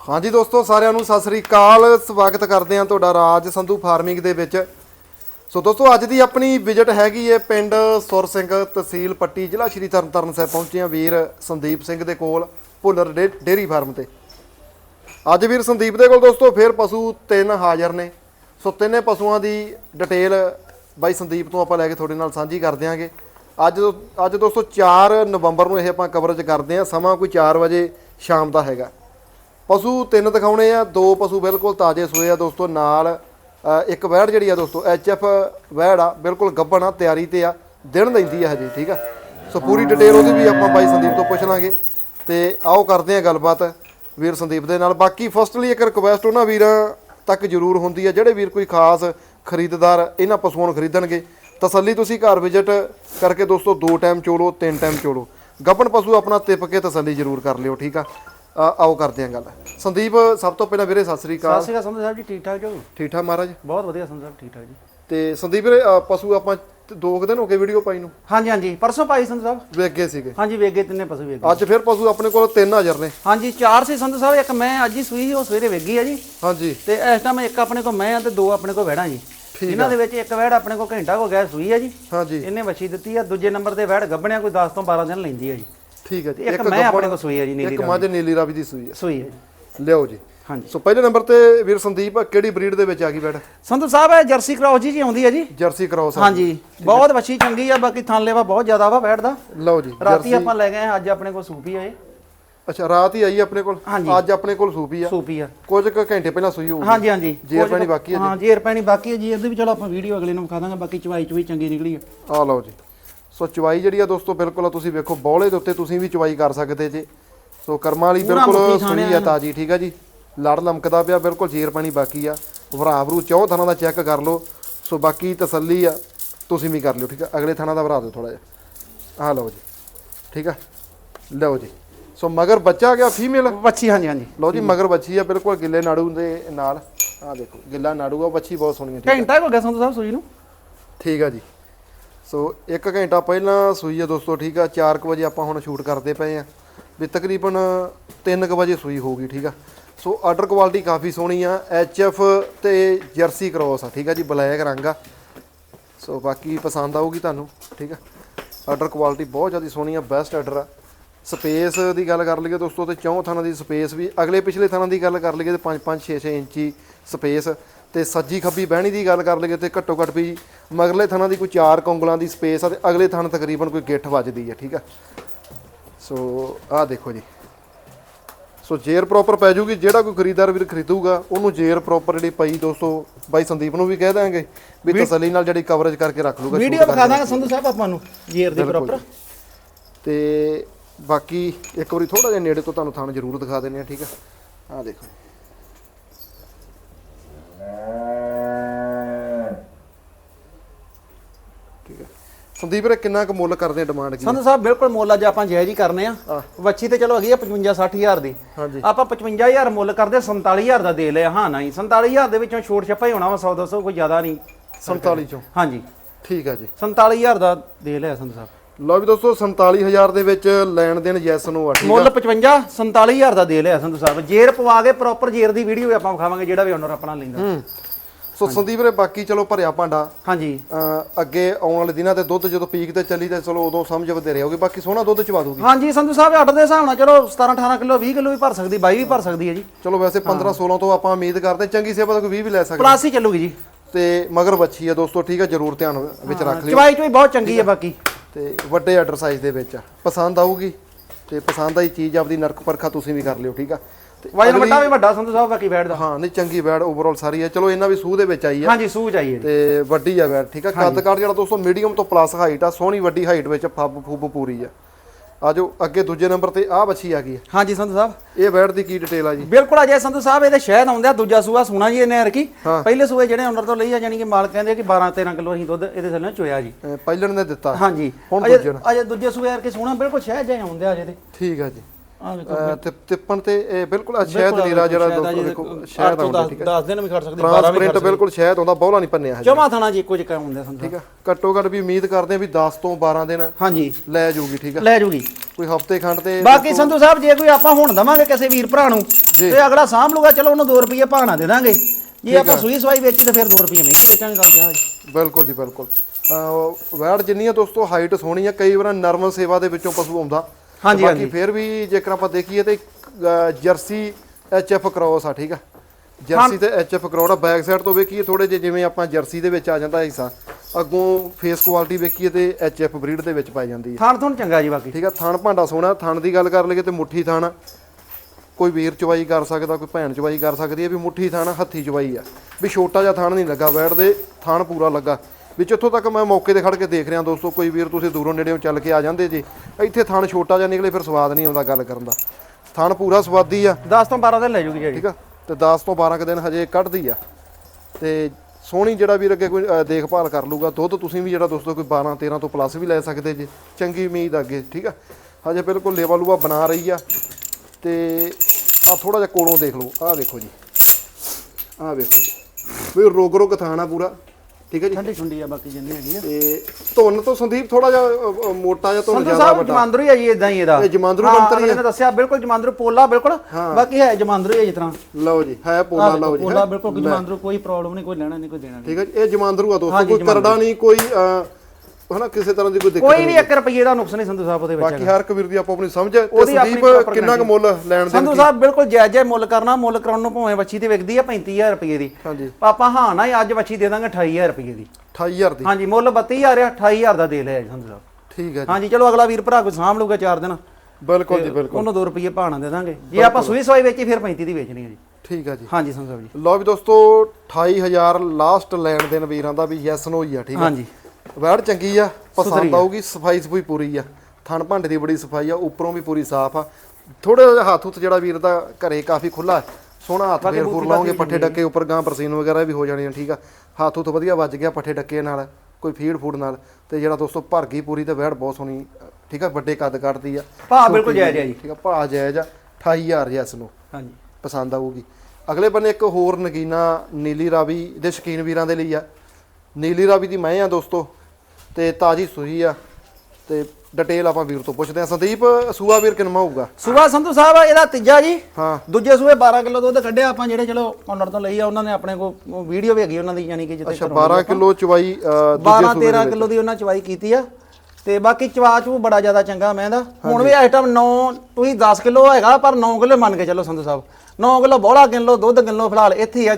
ਹਾਂਜੀ ਦੋਸਤੋ, ਸਾਰਿਆਂ ਨੂੰ ਸਤਿ ਸ੍ਰੀ ਅਕਾਲ। ਸਵਾਗਤ ਕਰਦੇ ਹਾਂ ਤੁਹਾਡਾ ਰਾਜ ਸੰਧੂ ਫਾਰਮਿੰਗ ਦੇ ਵਿੱਚ। ਸੋ ਦੋਸਤੋ, ਅੱਜ ਦੀ ਆਪਣੀ ਵਿਜ਼ਿਟ ਹੈਗੀ ਹੈ ਪਿੰਡ ਸੁਰ ਸਿੰਘ ਤਹਿਸੀਲ ਪੱਟੀ, ਜ਼ਿਲ੍ਹਾ ਸ਼੍ਰੀ ਤਰਨਤਾਰਨ ਸਾਹਿਬ ਪਹੁੰਚੇ ਹਾਂ ਵੀਰ ਸੰਦੀਪ ਸਿੰਘ ਦੇ ਕੋਲ, ਭੁੱਲਰ ਡੇ- ਡੇਅਰੀ ਫਾਰਮ ਤੇ। ਅੱਜ ਵੀਰ ਸੰਦੀਪ ਦੇ ਕੋਲ ਦੋਸਤੋ, ਫੇਰ ਪਸ਼ੂ ਤਿੰਨ ਹਾਜ਼ਰ ਨੇ। ਸੋ ਤਿੰਨੇ ਪਸ਼ੂਆਂ ਦੀ ਡਿਟੇਲ ਬਾਈ ਸੰਦੀਪ ਤੋਂ ਆਪਾਂ ਲੈ ਕੇ ਤੁਹਾਡੇ ਨਾਲ ਸਾਂਝੀ ਕਰ ਦਿਆਂਗੇ। ਅੱਜ ਅੱਜ ਦੋਸਤੋ 4 ਨਵੰਬਰ ਨੂੰ ਇਹ ਆਪਾਂ ਕਵਰੇਜ ਕਰਦੇ ਹਾਂ। ਸਮਾਂ ਕੋਈ 4 ਵਜੇ ਸ਼ਾਮ ਦਾ ਹੈਗਾ। ਪਸ਼ੂ ਤਿੰਨ ਦਿਖਾਉਣੇ ਆ, ਦੋ ਪਸ਼ੂ ਬਿਲਕੁਲ ਤਾਜ਼ੇ ਸੋਏ ਆ ਦੋਸਤੋ, ਨਾਲ ਇੱਕ ਵੈੜ ਜਿਹੜੀ ਆ ਦੋਸਤੋ ਐਫ ਵੈੜ ਆ, ਬਿਲਕੁਲ ਗੱਭਣ ਆ, ਤਿਆਰੀ ਤੇ ਆ, ਦਿਨ ਲੈਂਦੀ ਆ ਹਜੇ, ਠੀਕ ਆ? ਸੋ ਪੂਰੀ ਡਿਟੇਲ ਉਹਦੀ ਵੀ ਆਪਾਂ ਬਾਈ ਸੰਦੀਪ ਤੋਂ ਪੁੱਛ ਲਾਂਗੇ। ਤੇ ਆਓ ਕਰਦੇ ਆ ਗੱਲਬਾਤ ਵੀਰ ਸੰਦੀਪ ਦੇ ਨਾਲ। ਬਾਕੀ ਫਸਟਲੀ ਇੱਕ ਰਿਕੁਐਸਟ ਉਹਨਾਂ ਵੀਰਾਂ ਤੱਕ ਜ਼ਰੂਰ ਹੁੰਦੀ ਆ, ਜਿਹੜੇ ਵੀਰ ਕੋਈ ਖਾਸ ਖਰੀਦਦਾਰ, ਇਹਨਾਂ ਪਸ਼ੂਆਂ ਨੂੰ ਖਰੀਦਣਗੇ। ਤਸੱਲੀ ਤੁਸੀਂ ਘਰ ਵਿਜ਼ਿਟ ਕਰਕੇ ਦੋਸਤੋ, ਦੋ ਟਾਈਮ ਚੋਲੋ, ਤਿੰਨ ਟਾਈਮ ਚੋਲੋ। ਗੱਭਣ ਪਸ਼ੂ ਆਪਣਾ ਤਿਪ ਕੇ ਤਸੱਲੀ ਜ਼ਰੂਰ ਕਰ ਲਿਓ, ਠੀਕ ਆ- ਆਓ ਕਰਦੇ ਆ ਗੱਲ। ਸੰਦੀਪ ਸਭ ਤੋਂ ਪਹਿਲਾਂ ਵੀਰੇ ਸਤਿ ਸ੍ਰੀ ਸਤਿ ਅਕਾਲ ਸ਼੍ਰੀ ਅਕਾਲ ਸੰਧੂ ਸਾਹਿਬ ਜੀ ਠੀਕ ਠਾਕ ਜੋ? ਠੀਕ ਠਾਕ ਮਹਾਰਾਜ। ਬਹੁਤ ਵਧੀਆ ਸੰਧੂ ਸਾਹਿਬ ਠੀਕ ਠਾਕ ਜੀ। ਤੇ ਸੰਦੀਪ ਵੀਰੇ ਅ, ਪਸ਼ੂ ਆਪਾਂ ਤੇ ਦੋ ਕੁ ਦਿਨ ਹੋ ਗਏ ਵੀਡੀਓ ਪਾਈ ਨੂੰ। ਹਾਂਜੀ ਹਾਂਜੀ ਪਰਸੋਂ ਪਾਈ ਸੰਧੂ ਸਾਹਿਬ। ਵੇਗੇ ਸੀਗੇ। ਹਾਂਜੀ ਵੇਗੇ ਤਿੰਨੇ ਪਸ਼ੂ ਵੇਗੇ ਅੱਜ ਫਿਰ ਪਸ਼ੂ ਆਪਣੇ ਕੋਲ ਤਿੰਨ ਹਾਜ਼ਰ ਨੇ। ਹਾਂਜੀ ਚਾਰ ਸੀ ਸੰਧੂ ਸਾਹਿਬ ਇੱਕ ਮੈਂ ਅੱਜ ਹੀ ਸੂਈ ਸੀ, ਉਹ ਸਵੇਰੇ ਵੇਗੀ ਆ ਜੀ। ਹਾਂਜੀ। ਤੇ ਇਸ ਟਾਈਮ ਇੱਕ ਆਪਣੇ ਕੋਲ ਮੈਂ ਆ ਤੇ ਦੋ ਆਪਣੇ ਕੋਲ ਵਹਿੜਾਂ ਜੀ। ਠੀਕ ਇਹਨਾਂ ਦੇ ਵਿੱਚ ਇੱਕ ਵਹਿੜ ਆਪਣੇ ਕੋਲ ਘੰਟਾ ਹੋ ਗਿਆ ਸੂਈ ਆ ਜੀ। ਹਾਂਜੀ। ਇਹਨੇ ਵੱਛੀ ਦਿੱਤੀ ਆ ਦੂਜੇ ਨੰਬਰ ਤੇ ਵਹਿੜ ਗੱਭਣਿਆ ਕੋਈ 10 ਤੋਂ 12 ਦਿਨ ਲੈਂਦੀ ਆ ਜੀ। ਠੀਕ ਹੈ ਜੀ। ਇੱਕ ਮੈਂ ਆਪਣੇ ਕੋਲ ਸੂਈ ਆ ਜੀ ਨੀਲੀ ਇੱਕ ਮੱਝ ਨੀਲੀ ਰਾਵੀ ਦੀ ਸੂਈ ਹੈ। ਸੂਈ ਆ ਜੀ। ਲਿਓ ਜੀ। ਹਾਂਜੀ। ਸੋ ਪਹਿਲੇ ਨੰਬਰ ਤੇ ਵੀਰ ਸੰਦੀਪ ਕਿਹੜੀ ਬਰੀਡ ਦੇ ਵਿੱਚ ਆ ਗਈ ਬੈਡ ਸੰਧੂ ਸਾਹਿਬ ਇਹ ਜਰਸੀ ਕ੍ਰਾਸ ਜੀ ਜੀ ਆਉਂਦੀ ਆ ਜੀ। ਜਰਸੀ ਕ੍ਰਾਸ ਆ ਹਾਂਜੀ। ਬਹੁਤ ਵੱਛੀ ਚੰਗੀ ਆ ਬਾਕੀ ਥਣ ਲੈਵਾ ਬਹੁਤ ਜ਼ਿਆਦਾ ਵਾ ਦਾ। ਲਓ ਜੀ ਰਾਤੀ ਆਪਾਂ ਲੈ ਗਏ ਅੱਜ ਆਪਣੇ ਕੋਲ ਸੂਪੀ ਆ ਇਹ। ਅੱਛਾ ਰਾਤ ਹੀ ਆਈ ਆਪਣੇ ਕੋਲ। ਅੱਜ ਆਪਣੇ ਕੋਲ ਸੂਪੀ ਆ। ਸੂਪੀ ਆ। ਕੁਝ ਕੁ ਘੰਟੇ ਪਹਿਲਾਂ ਸੂਈ ਹੋਊਗੀ। ਹਾਂਜੀ ਹਾਂਜੀ। ਜੇਰ ਪੈਣੀ ਬਾਕੀ ਹੈ ਹਾਂ ਜੇਰ ਪੈਣੀ ਬਾਕੀ ਹੈ ਜੀ। ਇਹਦੇ ਵੀ ਚਲੋ ਆਪਾਂ ਵੀਡੀਓ ਅਗਲੇ ਨੂੰ ਵਿਖਾ ਦਾਂਗੇ ਬਾਕੀ ਚਵਾਈ ਚੁਈ ਚੰਗੀ ਨਿਕਲੀ ਆ। ਆ ਲਓ ਜੀ। ਸੋ ਚਵਾਈ ਜਿਹੜੀ ਆ ਦੋਸਤੋ ਬਿਲਕੁਲ ਆ ਤੁਸੀਂ ਵੇਖੋ ਬੌਲੇ ਦੇ ਉੱਤੇ ਤੁਸੀਂ ਵੀ ਚਵਾਈ ਕਰ ਸਕਦੇ ਜੇ। ਸੋ ਕਰਮਾਂ ਵਾਲੀ ਬਿਲਕੁਲ ਸੁਣੀ ਆ ਤਾਜੀ ਠੀਕ ਆ ਜੀ? ਲੜ ਲਮਕਦਾ ਪਿਆ ਬਿਲਕੁਲ ਜੇਰ ਪਾਣੀ ਬਾਕੀ ਆ। ਭਰਾ ਭਰੂ ਚੌ ਥਾਣਾ ਦਾ ਚੈੱਕ ਕਰ ਲਓ। ਸੋ ਬਾਕੀ ਤਸੱਲੀ ਆ ਤੁਸੀਂ ਵੀ ਕਰ ਲਿਓ ਠੀਕ ਆ? ਅਗਲੇ ਥਾਣਾ ਦਾ ਭਰਾ ਦਿਓ ਥੋੜਾ ਜਿਹਾ। ਆ ਲਓ ਜੀ ਠੀਕ ਆ? ਲਓ ਜੀ। ਸੋ ਮਗਰ ਬੱਚਾ ਗਿਆ ਫੀਮੇਲ? ਵੱਛੀ ਹਾਂਜੀ ਹਾਂਜੀ। ਲਓ ਜੀ ਮਗਰ ਬੱਚੀ ਆ ਬਿਲਕੁਲ ਗਿੱਲੇ ਨਾੜੂ ਦੇ ਨਾਲ। ਆ ਦੇਖੋ ਗਿੱਲਾ ਨਾੜੂ ਆ ਬੱਚੀ ਬਹੁਤ ਸੋਹਣੀ ਆ ਘੰਟਾ ਹੋ ਗਿਆ ਸੰਧੂ ਸਾਹਿਬ ਸੂਈ ਨੂੰ। ਠੀਕ ਆ ਜੀ। ਸੋ 1 ਘੰਟਾ ਪਹਿਲਾਂ ਸੂਈ ਆ ਦੋਸਤੋ, ਠੀਕ ਆ? 4 ਵਜੇ ਆਪਾਂ ਹੁਣ ਸ਼ੂਟ ਕਰਦੇ ਪਏ ਆ। ਵੀ ਤਕਰੀਬਨ 3 ਵਜੇ ਸੂਈ ਹੋਊਗੀ, ਠੀਕ ਆ? ਸੋ ਆਰਡਰ ਕੁਆਲਿਟੀ ਕਾਫੀ ਸੋਹਣੀ ਆ। ਐਫ ਤੇ ਜਰਸੀ ਕ੍ਰੋਸ ਆ, ਠੀਕ ਆ ਜੀ? ਬਲੈਕ ਰੰਗ ਆ। ਸੋ ਬਾਕੀ ਪਸੰਦ ਆਊਗੀ ਤੁਹਾਨੂੰ, ਠੀਕ ਆ? ਆਰਡਰ ਕੁਆਲਿਟੀ ਬਹੁਤ ਜ਼ਿਆਦਾ ਸੋਹਣੀ ਆ ਬੈਸਟ ਆਰਡਰ ਆ। ਸਪੇਸ ਦੀ ਗੱਲ ਕਰ ਲਈਏ ਦੋਸਤੋ, ਤੇ ਚੌਂ ਥਾਨਾਂ ਦੀ ਸਪੇਸ ਵੀ, ਅਗਲੇ ਪਿਛਲੇ ਥਾਨਾਂ ਦੀ ਗੱਲ ਕਰ ਲਈਏ ਤੇ 5 5 6 6 ਇੰਚੀ ਸਪੇਸ ਤੇ ਸੱਜੀ ਖੱਬੀ ਬਹਿਣੀ ਦੀ ਗੱਲ ਕਰ ਲਈਏ ਤੇ ਘੱਟੋ ਘੱਟ ਵੀ ਮਗਰਲੇ ਥਾਨਾਂ ਦੀ ਕੋਈ 4 ਕੰਗਲਾਂ ਦੀ ਸਪੇਸ ਆ ਤੇ ਅਗਲੇ ਥਾਂ ਤਕਰੀਬਨ ਕੋਈ ਗਿੱਠ ਵੱਜਦੀ ਆ ਠੀਕ ਆ? ਸੋ ਆਹ ਦੇਖੋ ਜੀ। ਸੋ ਜੇਰ ਪ੍ਰੋਪਰ ਪੈ ਜੂਗੀ ਜਿਹੜਾ ਕੋਈ ਖਰੀਦਦਾਰ ਵੀਰ ਖਰੀਦੂਗਾ ਉਹਨੂੰ ਜੇਰ ਪ੍ਰੋਪਰ ਜਿਹੜੀ ਪਈ ਦੋਸਤੋ ਬਾਈ ਸੰਦੀਪ ਨੂੰ ਵੀ ਕਹਿ ਦਾਂਗੇ ਵੀ ਤਸੱਲੀ ਨਾਲ ਜਿਹੜੀ ਕਵਰੇਜ ਕਰਕੇ ਰੱਖ ਲੂਗਾ ਵੀਡੀਓ ਵਿਖਾ ਦਾਂਗੇ ਸੰਧੂ ਸਾਹਿਬ ਆਪਾਂ ਨੂੰ ਜੇਰ ਦੀ ਪ੍ਰੋਪਰ ਤੇ ਬਾਕੀ ਇੱਕ ਵਾਰੀ ਥੋੜਾ ਜਿਹਾ ਨੇੜੇ ਤੋਂ ਤੁਹਾਨੂੰ ਥਾਂ ਜ਼ਰੂਰ ਦਿਖਾ ਦਿੰਦੇ ਆ ਠੀਕ ਆ? ਆਹ ਦੇਖੋ ਠੀਕ ਆ ਸੰਦੀਪ ਵੀਰੇ ਕਿੰਨਾ ਕੁ ਮੁੱਲ ਕਰਦੇ ਆ ਡਿਮਾਂਡ ਕੀ? ਸੰਧੂ ਸਾਹਿਬ ਬਿਲਕੁਲ ਮੁੱਲ ਅੱਜ ਆਪਾਂ ਜਾਇਜ਼ ਹੀ ਕਰਨੇ ਆ। ਵੱਛੀ ਤੇ ਚਲੋ ਹੈਗੀ ਆ 55 60000 ਦੀ। ਹਾਂਜੀ। ਆਪਾਂ 55000 ਮੁੱਲ ਕਰਦੇ 47000 ਦਾ ਦੇ ਲਿਆ। ਹਾਂ ਨਹੀਂ 47000 ਦੇ ਵਿੱਚੋਂ ਛੋਟ ਛੱਪਾ ਹੀ ਹੋਣਾ ਵਾ 100 200 ਕੋਈ ਜ਼ਿਆਦਾ ਨਹੀਂ। 47 ਚੋਂ। ਹਾਂਜੀ। ਠੀਕ ਆ ਜੀ। 47000 ਦਾ ਦੇ ਲਿਆ ਸੰਧੂ ਸਾਹਿਬ। ਲਓ ਵੀ ਦੋਸਤੋ 47000 ਦੇ ਵਿੱਚ ਲੈਣ ਦੇਣ ਯੈਸ ਨੂੰ ਆ ਠੀਕ ਆ? ਮੁੱਲ 55 47000 ਦਾ ਦੇ ਲਿਆ ਸੰਧੂ ਸਾਹਿਬ। ਜੇਰ ਪਵਾ ਕੇ ਪ੍ਰੋਪਰ ਜੇਰ ਦੀ ਵੀਡੀਓ ਵੀ ਆਪਾਂ ਵਿਖਾਵਾਂਗੇ ਜਿਹੜਾ ਵੀ ਓਨਰ ਆਪਣਾ ਲੈਂਦਾ। ਹੂੰ। ਸੋ ਸੰਦੀਪ ਵੀਰੇ ਬਾਕੀ ਚਲੋ ਭਰਿਆ ਭਾਂਡਾ। ਹਾਂਜੀ। ਅੱਗੇ ਆਉਣ ਵਾਲੇ ਦਿਨਾਂ ਤੇ ਦੁੱਧ ਜਦੋਂ ਪੀਕ ਤੇ ਚੱਲੀ ਤੇ ਚਲੋ ਉਦੋਂ ਸਮਝ ਵਧੇਰੇ ਹੋਗੀ ਬਾਕੀ ਸੋਹਣਾ ਦੁੱਧ ਚਵਾ ਦੂਗੀ ਹਾਂਜੀ ਸੰਧੂ ਸਾਹਿਬ ਆਰਡਰ ਦੇ ਹਿਸਾਬ ਨਾਲ ਚਲੋ 17 18 ਕਿਲੋ 20 ਕਿਲੋ ਵੀ ਭਰ ਸਕਦੀ 22 ਵੀ ਭਰ ਸਕਦੀ ਹੈ ਜੀ। ਚਲੋ ਵੈਸੇ 15 16 ਤੋਂ ਆਪਾਂ ਉਮੀਦ ਕਰਦੇ ਚੰਗੀ ਸੇਵਾ ਤਾਂ ਕੋਈ 20 ਵੀ ਲੈ ਸਕਦਾ। ਪਲਾਸ ਹੀ ਚੱਲੂਗੀ ਜੀ। ਤੇ ਮਗਰ ਬੱਚੀ ਆ ਦੋਸਤੋ ਠੀਕ ਆ ਜਰੂਰ ਧਿਆਨ ਵਿੱਚ ਰੱਖ ਲਿਓ। ਚਵਾਈ ਚੋਈ ਬਹੁਤ ਚੰਗੀ ਹੈ ਬਾਕੀ। ਤੇ ਵੱਡੇ ਆਰਡਰ ਸਾਈਜ਼ ਦੇ ਵਿੱਚ ਆ। ਪਸੰਦ ਆਊਗੀ ਤੇ ਪਸੰਦ ਆਈ ਚੀਜ਼ ਆਪਦੀ ਨਰਕ ਪਰਖਾ ਤੁਸੀਂ ਵੀ ਕਰ ਲਿਓ ਠੀਕ ਆ? ਤੇ ਵਜਨ ਵੱਡਾ ਵੀ ਵੱਡਾ ਸੰਧੂ ਸਾਹਿਬ ਬਾਕੀ ਬੈਠ ਦਾ ਹਾਂ ਨਹੀਂ ਚੰਗੀ ਬੈਡ ਓਵਰਆਲ ਸਾਰੀ ਆ। ਚਲੋ ਇਹਨਾਂ ਵੀ ਸੂਹ ਦੇ ਵਿੱਚ ਆਈ ਆ। ਹਾਂਜੀ ਸੂ ਚਾਹੀਏ ਤੇ ਵੱਡੀ ਆ ਬੈਡ ਠੀਕ ਆ? ਕੱਦ ਕਾਠ ਜਿਹੜਾ ਦੋਸਤੋ ਮੀਡੀਅਮ ਤੋਂ ਪਲੱਸ ਹਾਈਟ ਆ ਸੋਹਣੀ ਵੱਡੀ ਹਾਈਟ ਵਿੱਚ ਫੱਬ ਫੁੱਬ ਪੂਰੀ ਆ। ਆਜੋ ਅੱਗੇ ਦੂਜੇ ਨੰਬਰ ਤੇ ਆ ਬੱਚੀ ਆ ਗਈ ਆ ਹਾਂਜੀ ਸੰਧੂ ਸਾਹਿਬ। ਇਹ ਬੈਡ ਦੀ ਕੀ ਡਿਟੇਲ ਆ ਜੀ? ਬਿਲਕੁਲ ਅਜੇ ਸੰਧੂ ਸਾਹਿਬ ਇਹਦੇ ਸ਼ਹਿਦ ਆਉਂਦੇ ਆ ਦੂਜਾ ਸੂਆ ਸੋਨਾ ਜੀ ਇਹਨੇ ਰਕੀ ਹਾਂ। ਪਹਿਲੇ ਸੂਏ ਜਿਹੜੇ ਓਨਰ ਤੋਂ ਲਈ ਆ ਜਾਨੀ ਕਿ ਮਾਲਕ ਕਹਿੰਦੇ ਕਿ 12 13 ਕਿਲੋ ਅਸੀਂ ਦੁੱਧ ਇਹਦੇ ਥੱਲੇ ਚੋਇਆ ਜੀ। ਪਹਿਲਣ ਨੇ ਦਿੱਤਾ। ਹਾਂਜੀ। ਹੁਣ ਅਜੇ ਦੂਜੇ। ਸੂਏ ਰਕੇ ਸੋਨਾ ਬਿਲਕੁਲ ਸ਼ਹਿਦ ਜਾਈ ਆਉਂਦੇ ਆ ਅਜੇ ਤੇ। ਠੀਕ ਆ ਜੀ। ਆ ਵੇਖੋ ਤੇ ਤਿੱਪਣ ਤੇ ਇਹ ਬਿਲਕੁਲ ਬਿਲਕੁਲ ਨੀਰਾ ਜਿਹੜਾ ਸ਼ਾਇਦ ਦੋਸਤੋ ਦੇਖੋ ਤੋਂ ਆਉਂਦਾ ਠੀਕ ਹੈ। ਦਸ ਦਿਨ ਵੀ ਖੜ ਸਕਦੇ 12 ਵੀ ਖੜ ਬਿਲਕੁਲ ਸ਼ਹਿਦ ਆਉਂਦਾ ਬੋਲਾ ਨਹੀਂ ਭੰਨਿਆ ਹਜੇ। ਚੌਵਾਂ ਥਾਣਾ ਜੀ ਇੱਕੋ ਜਿਹਾ ਹੁੰਦੇ ਸੰਦਾ ਠੀਕ ਆ ਘੱਟੋ ਘੱਟ ਵੀ ਉਮੀਦ ਕਰਦੇ ਆ ਵੀ 10 ਤੋਂ 12 ਦਿਨ ਹਾਂਜੀ। ਲੈ ਜਾਊਗੀ ਠੀਕ ਆ। ਲੈ ਜੂਗੀ। ਕੋਈ ਹਫ਼ਤੇ ਖੰਡ ਤੇ ਬਾਕੀ ਸੰਧੂ ਸਾਹਿਬ ਜੇ ਕੋਈ ਆਪਾਂ ਹੁਣ ਦਵਾਂਗੇ ਕਿਸੇ ਵੀਰ ਭਰਾ ਨੂੰ। ਤੇ ਅਗਲਾ ਸਾਂਭ ਲੂਗਾ ਚਲੋ ਉਹਨੂੰ 2 ਰੁਪਏ ਭਾਣਾ ਦੇ ਦਾਂਗੇ। ਜੇ ਆਪਾਂ ਸੂਈ ਸਵਾਈ ਵੇਚੀ ਤੇ ਫਿਰ 2 ਰੁਪਏ ਨਹੀਂ ਵੇਚਾਂਗੇ ਗੱਲ ਜੀ। ਬਿਲਕੁਲ ਜੀ ਬਿਲਕੁਲ। ਵੈੜ ਜਿੰਨੀ ਆ ਦੋਸਤੋ ਹਾਈਟ ਸੋਹਣੀ ਆ ਕਈ ਵਾਰ ਨਰਮਲ ਸੇਵਾ ਦੇ ਵਿੱਚੋਂ ਪਸ਼ੂ ਆਉਂਦਾ। ਹਾਂਜੀ, ਬਾਕੀ ਫਿਰ ਵੀ ਜੇਕਰ ਆਪਾਂ ਦੇਖੀਏ ਤੇ ਜਰਸੀ ਐਚਐਫ ਕ੍ਰੋਸ ਆ ਠੀਕ ਆ? ਜਰਸੀ ਤੇ ਐਚਐਫ ਕ੍ਰੋਸ ਆ ਬੈਕ ਸਾਈਡ ਤੋਂ ਵੇਖੀਏ ਥੋੜੇ ਜਿਹੇ ਜਿਵੇਂ ਆਪਾਂ ਜਰਸੀ ਦੇ ਵਿੱਚ ਆ ਜਾਂਦਾ ਹਿੱਸਾ ਅੱਗੋਂ ਫੇਸ ਕੁਆਲਿਟੀ ਵੇਖੀਏ ਤੇ ਐਚਐਫ ਬਰੀਡ ਦੇ ਵਿੱਚ ਪਾਈ ਜਾਂਦੀ ਹੈ ਥਾਣ ਥੁਣ ਚੰਗਾ ਜੀ ਬਾਕੀ। ਠੀਕ ਆ ਥਣ ਭਾਂਡਾ ਸੋਹਣਾ ਥਣ ਦੀ ਗੱਲ ਕਰ ਲਈਏ ਤੇ ਮੁੱਠੀ ਥਣ। ਕੋਈ ਵੀਰ ਚਵਾਈ ਕਰ ਸਕਦਾ ਕੋਈ ਭੈਣ ਚਵਾਈ ਕਰ ਸਕਦੀ ਹੈ ਵੀ ਮੁੱਠੀ ਥਣ ਹੱਥੀ ਚਵਾਈ ਆ। ਵੀ ਛੋਟਾ ਜਿਹਾ ਥਣ ਨਹੀਂ ਲੱਗਾ ਬੈਠ ਦੇ ਥਣ ਪੂਰਾ ਲੱਗਾ। ਵੀ ਜਿੱਥੋਂ ਤੱਕ ਮੈਂ ਮੌਕੇ ਤੇ ਖੜ ਕੇ ਦੇਖ ਰਿਹਾ ਦੋਸਤੋ ਕੋਈ ਵੀਰ ਤੁਸੀਂ ਦੂਰੋਂ ਨੇੜੇੋਂ ਚੱਲ ਕੇ ਆ ਜਾਂਦੇ ਜੀ ਇੱਥੇ ਥਣ ਛੋਟਾ ਜਿਹਾ ਨਿਕਲੇ ਫਿਰ ਸਵਾਦ ਨਹੀਂ ਆਉਂਦਾ ਗੱਲ ਕਰਨ ਦਾ। ਥਣ ਪੂਰਾ ਸਵਾਦੀ ਆ। 10 ਤੋਂ 12 ਦਿਨ ਲੈ ਜੂਗੀ ਜੀ ਠੀਕ ਆ? ਤੇ 10 ਤੋਂ 12 ਕੁ ਦਿਨ ਹਜੇ ਕੱਢਦੀ ਆ। ਤੇ ਸੋਹਣੀ ਜਿਹੜਾ ਵੀਰ ਅੱਗੇ ਕੋਈ ਦੇਖਭਾਲ ਕਰ ਲੂਗਾ ਦੁੱਧ ਤੁਸੀਂ ਵੀ ਜਿਹੜਾ ਦੋਸਤੋ ਕੋਈ 12 13 ਤੋਂ ਪਲੱਸ ਵੀ ਲੈ ਸਕਦੇ ਜੀ ਚੰਗੀ ਉਮੀਦ ਅੱਗੇ ਠੀਕ ਆ? ਹਜੇ ਬਿਲਕੁਲ ਲੇਵਾ ਲੂਆ ਬਣਾ ਰਹੀ ਆ। ਤੇ ਆ ਥੋੜਾ ਜਿਹਾ ਕੋਲੋਂ ਦੇਖ ਲਓ ਆਹ ਵੇਖੋ ਜੀ। ਆਹ ਵੇਖੋ ਜੀ। ਵੀ ਰੋਗ ਰੋਗ ਥਾਣਾ ਪੂਰਾ। ਠੀਕ ਹੈ ਜੀ। ਠੰਡੀ ਠੰਡੀ ਆ ਬਾਕੀ ਜਿੰਨੀ ਹੈਗੀ ਆ। ਤੇ ਧੁੰਨ ਤੋਂ ਸੰਦੀਪ ਥੋੜਾ ਜਿਹਾ ਅ, ਅ, ਮੋਟਾ ਜਿਹਾ ਧੁੰਨ ਜ਼ਿਆਦਾ ਸਾਹਿਬ ਵੱਡਾ? ਜਮਾਂਦਰੂ ਹੀ ਆ ਜੀ ਇਦਾਂ ਹੀ ਇਹਦਾ। ਇਹ ਜਮਾਂਦਰੂ ਹਾਂ, ਬਣਤਰ ਹੀ ਅਗਲੇ ਆ। ਨੇ ਦੱਸਿਆ ਬਿਲਕੁਲ ਜਮਾਂਦਰੂ ਪੋਲਾ ਬਿਲਕੁਲ ਬਾਕੀ ਹੈ ਜਮਾਂਦਰੂ ਹੀ ਜਿਸ ਤਰ੍ਹਾਂ ਲਓ ਜੀ ਹੈ ਪੋਲਾ ਲਓ ਜੀ ਪੋਲਾ ਹੈਂ। ਬਿਲਕੁਲ ਜਮਾਂਦਰੂ ਕੋਈ ਪ੍ਰੋਬਲਮ ਨਹੀਂ ਕੋਈ ਲੈਣਾ ਨਹੀਂ ਕੋਈ ਦੇਣਾ ਨਹੀਂ। ਠੀਕ ਹੈ ਜੀ ਇਹ ਜਮਾਂਦਰੂ ਆ ਦੋਸਤੋ ਕੋਈ ਕਰੜਾ ਨਹੀਂ ਕੋਈ ਅ, ਹਨਾ ਕਿਸੇ ਤਰ੍ਹਾਂ ਦੀ ਕੋਈ ਦਿੱਕਤ ਕੋਈ ਵੀ 1 ਰੁਪਏ ਦਾ ਨੁਕਸ ਨਹੀਂ ਸੰਧੂ ਸਾਹਿਬ ਉਹਦੇ ਵਿੱਚ ਬਾਕੀ ਹਰ ਇੱਕ ਵੀਰ ਦੀ ਆਪੋ ਆਪਣੀ ਸਮਝ ਹੈ ਤੇ ਸੰਦੀਪ ਕਿੰਨਾ ਕੁ ਮੁੱਲ ਲੈਣ ਦੇ ਸੰਧੂ ਸਾਹਿਬ ਬਿਲਕੁਲ ਜਾਇਜ਼ ਜਾਇਜ਼ ਮੁੱਲ ਕਰਨਾ ਮੁੱਲ ਕਰਾਉਣ ਨੂੰ ਭਾਵੇਂ ਵੱਛੀ ਤੇ ਵਿਕਦੀ ਆ 35000 ਰੁਪਏ ਦੀ। ਹਾਂਜੀ। ਆਪਾਂ ਹਾਂ ਨਾ ਹੀ ਅੱਜ ਵੱਛੀ ਦੇ ਦਾਂਗੇ 28000 ਰੁਪਏ ਦੀ। 28000 ਦੀ? ਹਾਂਜੀ ਮੁੱਲ 32000 ਆ 28000 ਦਾ ਦੇ ਲਿਆ ਸੰਧੂ ਸਾਹਿਬ। ਠੀਕ ਹੈ ਜੀ। ਹਾਂਜੀ ਚਲੋ ਅਗਲਾ ਵੀਰ ਭਰਾ ਕੋਈ ਸਾਂਭ ਲਊਗਾ 4 ਦਿਨ। ਬਿਲਕੁਲ ਜੀ ਬਿਲਕੁਲ। ਉਹਨੂੰ 2 ਰੁਪਏ ਭਾਣਾ ਦੇ ਦਾਂਗੇ। ਜੇ ਆਪਾਂ ਸੂਈ ਸਵਾਈ ਵੇਚੀ ਫਿਰ 35 ਦੀ ਵੇਚਣੀ ਹੈ ਜੀ। ਠੀਕ ਹੈ ਜੀ। ਹਾਂਜੀ ਸੰਧੂ ਸਾਹਿਬ ਜੀ। ਲਓ ਵੀ ਦੋਸਤੋ 28000 ਲਾਸਟ ਲੈਣ ਦੇਣ ਵੀਰਾਂ ਦਾ ਵੀ ਯੈਸ ਨੋ ਹੀ ਆ ਠੀਕ ਹੈ। ਹਾਂਜੀ। ਵੈੜ ਚੰਗੀ ਆ ਪਸੰਦ ਆ। ਆਊਗੀ ਸਫ਼ਾਈ ਸਫੂਈ ਪੂਰੀ ਆ। ਥਣ ਭਾਂਡੇ ਦੀ ਬੜੀ ਸਫ਼ਾਈ ਆ ਉੱਪਰੋਂ ਵੀ ਪੂਰੀ ਸਾਫ਼ ਆ। ਥੋੜਾ ਜਿਹਾ ਹੱਥ ਹੁੱਥ ਜਿਹੜਾ ਵੀਰ ਦਾ ਘਰੇ ਕਾਫੀ ਖੁੱਲਾ ਸੋਹਣਾ ਹੱਥ ਫੇਰ ਫੁਰ ਲਾਉਂਗੇ ਪੱਠੇ ਡੱਕੇ ਉੱਪਰ ਗਾਂ ਪਰਸੀਨ ਵਗੈਰਾ ਵੀ ਹੋ ਜਾਣੀਆਂ ਠੀਕ ਆ। ਹੱਥ ਹੁੱਥ ਵਧੀਆ ਵੱਜ ਗਿਆ ਪੱਠੇ ਡੱਕੇ ਨਾਲ ਕੋਈ ਫੀਡ ਫੂਡ ਨਾਲ ਤੇ ਜਿਹੜਾ ਦੋਸਤੋ ਭਰ ਗਈ ਪੂਰੀ ਤੇ ਵੈੜ ਬਹੁਤ ਸੋਹਣੀ ਠੀਕ ਆ ਵੱਡੇ ਕੱਦ ਕੱਟਦੀ ਆ। ਭਾਅ ਬਿਲਕੁਲ ਜਾਇਜ਼ ਹੈ ਜੀ। ਠੀਕ ਆ ਭਾਅ ਜਾਇਜ਼ ਆ 28000 ਯੈਸ ਨੂੰ। ਹਾਂਜੀ। ਪਸੰਦ ਆਊਗੀ। ਅਗਲੇ ਬੰਨੇ ਇੱਕ ਹੋਰ ਨਗੀਨਾ ਨੀਲੀ ਰਾਵੀ ਦੇ ਸ਼ਕੀਨ ਵੀਰਾਂ ਦੇ ਲਈ ਆ। ਨੀਲੀ ਰਾਵੀ ਦੀ ਮੈਂ ਆ ਦੋਸਤੋ ਤੇ ਤਾਜੀ ਸੂਈ ਆ ਤੇ ਡਿਟੇਲ ਆਪਾਂ ਵੀਰ ਤੋਂ ਪੁੱਛਦੇ ਆ। ਸੰਦੀਪ ਸੂਆ ਵੀਰ ਕਿੰਨਾ ਹੋਊਗਾ? ਸੁਬਾ ਸੰਧੂ ਸਾਹਿਬ ਇਹਦਾ ਤੀਜਾ ਜੀ। ਹਾਂ। ਦੂਜੇ ਸੂਏ 12 ਕਿਲੋ ਦੁੱਧ ਕੱਢਿਆ ਆਪਾਂ ਜਿਹੜੇ ਚਲੋ ਓਨਰ ਤੋਂ ਲਈ ਆ ਉਹਨਾਂ ਨੇ ਆਪਣੇ ਕੋਲ ਵੀਡੀਓ ਵੀ ਹੈਗੀ ਉਹਨਾਂ ਦੀ ਯਾਨੀ ਕਿ ਜਿੱਤੇ ਅੱਛਾ 12 ਕਿਲੋ ਚਵਾਈ ਦੂਜੇ 12 ਸੂਬੇ 13 ਕਿਲੋ ਦੀ ਉਹਨਾਂ ਚਵਾਈ ਕੀਤੀ ਆ ਤੇ ਬਾਕੀ ਚਵਾ ਚੂ ਬੜਾ ਜ਼ਿਆਦਾ ਚੰਗਾ ਮੈਂ ਦਾ। ਹੁਣ ਵੀ ਆਈਟਮ 9 ਤੁਸੀਂ 10 ਕਿਲੋ ਹੈਗਾ ਪਰ 9 ਕਿਲੋ ਮੰਨ ਕੇ ਚੱਲੋ ਸੰਧੂ ਸਾਹਿਬ। 9 ਕਿਲੋ ਬੋਲਾ ਕਿਲੋ ਦੁੱਧ ਕਿਲੋ ਫਿਲਹਾਲ ਇੱਥੇ ਹੀ ਆ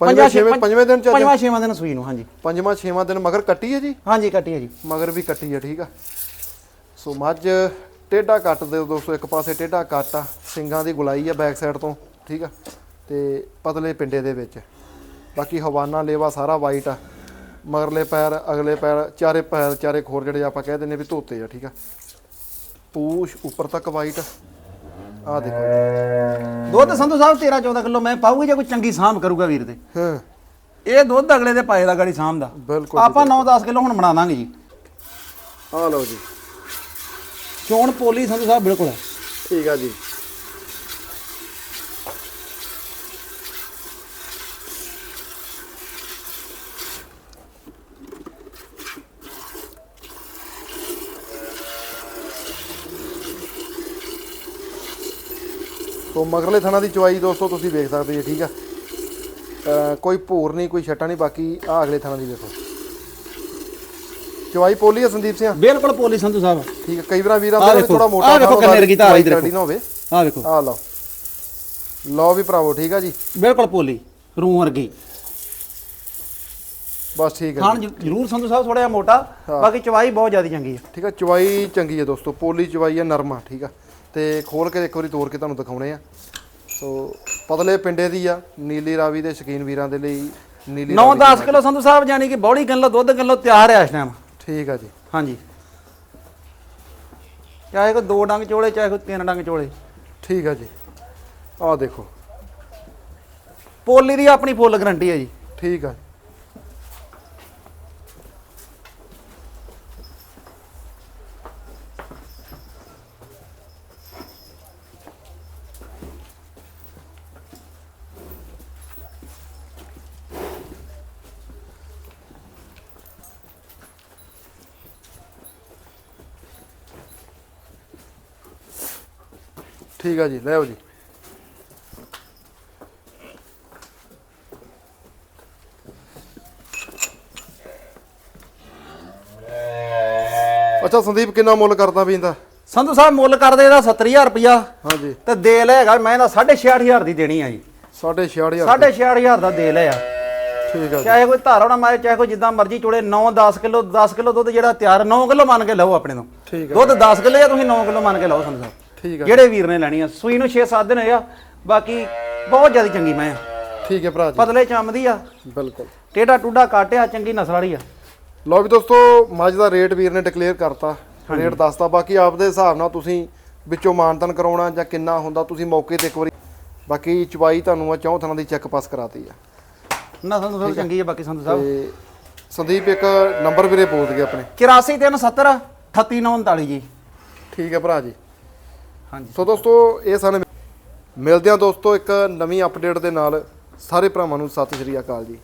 ਪੰਜਵੇਂ ਛੇਵੇਂ ਪੰਜਵੇਂ ਦਿਨ ਚ? ਪੰਜਵਾਂ ਛੇਵਾਂ ਦਿਨ ਸੂਈ ਨੂੰ ਹਾਂਜੀ। ਪੰਜਵਾਂ ਛੇਵਾਂ ਦਿਨ ਮਗਰ ਕੱਟੀ ਹੈ ਜੀ? ਹਾਂਜੀ ਕੱਟੀ ਹੈ ਜੀ। ਮਗਰ ਵੀ ਕੱਟੀ ਆ ਠੀਕ ਆ। ਸੋ ਮੱਝ ਟੇਢਾ ਕੱਟ ਦੇ ਦੋਸਤੋ ਇੱਕ ਪਾਸੇ ਟੇਢਾ ਕੱਟ ਆ ਸਿੰਗਾਂ ਦੀ ਗੁਲਾਈ ਆ ਬੈਕ ਸਾਈਡ ਤੋਂ ਠੀਕ ਆ। ਤੇ ਪਤਲੇ ਪਿੰਡੇ ਦੇ ਵਿੱਚ। ਬਾਕੀ ਹਵਾਨਾ ਲੇਵਾ ਸਾਰਾ ਵਾਈਟ ਆ। ਮਗਰਲੇ ਪੈਰ ਅਗਲੇ ਪੈਰ ਚਾਰੇ ਪੈਰ ਚਾਰੇ ਖੋਰ ਜਿਹੜੇ ਆਪਾਂ ਕਹਿ ਦਿੰਦੇ ਵੀ ਧੋਤੇ ਆ ਠੀਕ ਆ। ਪੂਛ ਉੱਪਰ ਤੱਕ ਵਾਈਟ ਆ ਦੇਖੋ ਦੁੱਧ ਸੰਧੂ ਸਾਹਿਬ 13 14 ਕਿਲੋ ਮੈਂ ਪਾਊਗੀ ਜੇ ਕੋਈ ਚੰਗੀ ਸਾਂਭ ਕਰੂਗਾ ਵੀਰ ਤੇ। ਹਾਂ। ਇਹ ਦੁੱਧ ਅਗਲੇ ਦੇ ਪਾਏ ਦਾ ਗਾੜੀ ਸਾਂਭ ਦਾ ਬਿਲਕੁਲ ਆਪਾਂ 9-10 ਕਿਲੋ ਹੁਣ ਬਣਾ ਦਾਂਗੇ ਜੀ। ਆ ਲਓ ਜੀ। ਚੋਣ ਪੋਲੀ ਸੰਧੂ ਸਾਹਿਬ ਬਿਲਕੁਲ ਠੀਕ ਆ ਜੀ। ਤੋ ਮਗਰਲੇ ਥਣਾ ਦੀ ਚਵਾਈ ਦੋਸਤੋ ਤੁਸੀਂ ਵੇਖ ਸਕਦੇ ਜੀ ਠੀਕ ਆ? ਕੋਈ ਭੋਰ ਨਹੀਂ ਕੋਈ ਛੱਟਾ ਨਹੀਂ ਬਾਕੀ ਆ ਅਗਲੇ ਥਣਾ ਦੀ ਵੇਖੋ ਚਵਾਈ ਪੋਲੀ ਆ ਸੰਦੀਪ ਸਿੰਘ ਬਿਲਕੁਲ ਪੋਲੀ ਸੰਧੂ ਸਾਹਿਬ। ਠੀਕ ਆ ਕਈ ਵਾਰ ਵੀਰਾਂ ਦਾ ਦੇਖੋ, ਥੋੜਾ ਮੋਟਾ ਆਹ ਦੇਖੋ ਕੰਨੇ ਰਗੀ ਧਾਰ ਇੱਧਰ ਨਾ ਹੋਵੇ। ਆਹ ਵੇਖੋ ਆ ਲਓ। ਲਓ ਵੀ ਭਰਾਵੋ ਠੀਕ ਆ ਜੀ। ਬਿਲਕੁਲ ਪੋਲੀ ਰੂ ਵਰਗੀ। ਬਸ ਠੀਕ ਹੈ ਜ- ਜ਼ਰੂਰ ਸੰਧੂ ਸਾਹਿਬ ਥੋੜਾ ਜਿਹਾ ਮੋਟਾ ਬਾਕੀ ਚਵਾਈ ਬਹੁਤ ਜ਼ਿਆਦਾ ਚੰਗੀ ਹੈ ਠੀਕ ਆ ਚਵਾਈ ਚੰਗੀ ਹੈ ਦੋਸਤੋ ਪੋਲੀ ਚਵਾਈ ਹੈ ਨਰਮਾ ਠੀਕ ਆ। ਤੇ ਖੋਲ ਕੇ ਇੱਕ ਵਾਰੀ ਤੋੜ ਕੇ ਤੁਹਾਨੂੰ ਦਿਖਾਉਣੇ ਆ। ਸੋ ਪਤਲੇ ਪਿੰਡੇ ਦੀ ਆ ਨੀਲੀ ਰਾਵੀ ਦੇ ਸ਼ਕੀਨ ਵੀਰਾਂ ਦੇ ਲਈ ਨੀਲੀ 9-10 ਕਿਲੋ ਸੰਧੂ ਸਾਹਿਬ ਜਾਨੀ ਕਿ ਬੌੜੀ ਕਿਲੋ ਦੁੱਧ ਕਿਲੋ ਤਿਆਰ ਹੈ ਇਸ ਟਾਈਮ ਠੀਕ ਆ ਜੀ। ਹਾਂਜੀ। ਚਾਹੇ ਕੋਈ ਦੋ ਡੰਗ ਚੋਲੇ ਚਾਹੇ ਕੋਈ ਤਿੰਨ ਡੰਗ ਚੋਲੇ। ਠੀਕ ਆ ਜੀ। ਆਹ ਦੇਖੋ। ਪੋਲੀ ਦੀ ਆਪਣੀ ਫੁੱਲ ਗਰੰਟੀ ਹੈ ਜੀ। ਠੀਕ ਆ। ਠੀਕ ਆ ਜੀ ਲੈ ਆਓ ਜੀ। ਅੱਛਾ ਸੰਦੀਪ ਕਿੰਨਾ ਮੁੱਲ ਕਰਦਾ ਵੀ ਇਹਦਾ? ਸੰਧੂ ਸਾਹਿਬ ਮੁੱਲ ਕਰਦੇ ਇਹਦਾ 70000 ਰੁਪਿਆ ਹਾਂਜੀ। ਤੇ ਦੇ ਲੈ ਹੈਗਾ ਮੈਂ ਇਹਦਾ 66500 ਦੀ ਦੇਣੀ ਆ ਜੀ। 66500 66500 ਦਾ। ਦੇ ਲਿਆ ਠੀਕ ਆ ਜੀ। ਚਾਹੇ ਕੋਈ ਧਾਰ ਹੋਣਾ ਮਾਰੇ ਚਾਹੇ ਕੋਈ ਜਿੱਦਾਂ ਮਰਜ਼ੀ ਚੋੜੇ 9 10 ਕਿਲੋ 10 ਕਿਲੋ ਦੁੱਧ ਜਿਹੜਾ ਤਿਆਰ 9 ਕਿਲੋ ਮੰਨ ਕੇ ਲਓ ਆਪਣੇ ਤੋਂ। ਠੀਕ ਆ ਦੁੱਧ 10 ਕਿਲੋ ਜਾਂ ਤੁਸੀਂ 9 ਕਿਲੋ ਮੰਨ ਕੇ ਲਓ ਸੰਧੂ ਸਾਹਿਬ। ਠੀਕ ਆ। ਜਿਹੜੇ ਵੀਰ ਨੇ ਲੈਣੀ ਆ। ਸੂਈ ਨੂੰ 6-7 ਦਿਨ ਹੋਏ ਆ। ਬਾਕੀ ਬਹੁਤ ਜ਼ਿਆਦਾ ਚੰਗੀ ਮੈਂ ਆ। ਠੀਕ ਹੈ ਭਰਾ ਜੀ। ਪਤਲੇ ਚੰਮਦੀ ਆ। ਬਿਲਕੁਲ। ਟੇਡਾ ਟੂਡਾ ਕਾਟਿਆ ਚੰਗੀ ਨਸਲ ਵਾਲੀ ਆ। ਲਓ ਵੀ ਦੋਸਤੋ ਮੱਝ ਦਾ ਰੇਟ ਵੀਰ ਨੇ ਡਿਕਲੇਅਰ ਕਰਤਾ। ਰੇਟ ਦੱਸਤਾ। ਬਾਕੀ ਆਪਦੇ ਹਿਸਾਬ ਨਾਲ ਤੁਸੀਂ ਵਿੱਚੋਂ ਮਾਨਤਨ ਕਰਾਉਣਾ ਜਾਂ ਕਿੰਨਾ ਹੁੰਦਾ ਤੁਸੀਂ ਮੌਕੇ ਤੇ ਇੱਕ ਵਾਰੀ ਬਾਕੀ ਚਵਾਈ ਤੁਹਾਨੂੰ ਆ ਚੌਂ ਥਾਂ ਦੀ ਚੈੱਕ ਪਾਸ ਕਰਾਤੀ ਆ। ਨਸਲ ਨਸਲ ਚੰਗੀ ਆ ਬਾਕੀ ਸੰਧੂ ਸਾਹਿਬ। ਤੇ ਸੰਦੀਪ ਇੱਕ ਨੰਬਰ ਵੀਰੇ ਬੋਲ ਦਗੇ ਆਪਣੇ। 84370 38939 ਜੀ। ਠੀਕ ਹੈ ਭਰਾ ਜੀ। ਹਾਂਜੀ। ਸੋ ਦੋਸਤੋ, ਇਹ ਸਨ ਮਿਲਦੇ ਆ ਦੋਸਤੋ ਇੱਕ ਨਵੀਂ ਅਪਡੇਟ ਦੇ ਨਾਲ। ਸਾਰੇ ਭਰਾਵਾਂ ਨੂੰ ਸਤਿ ਸ਼੍ਰੀ ਅਕਾਲ ਜੀ।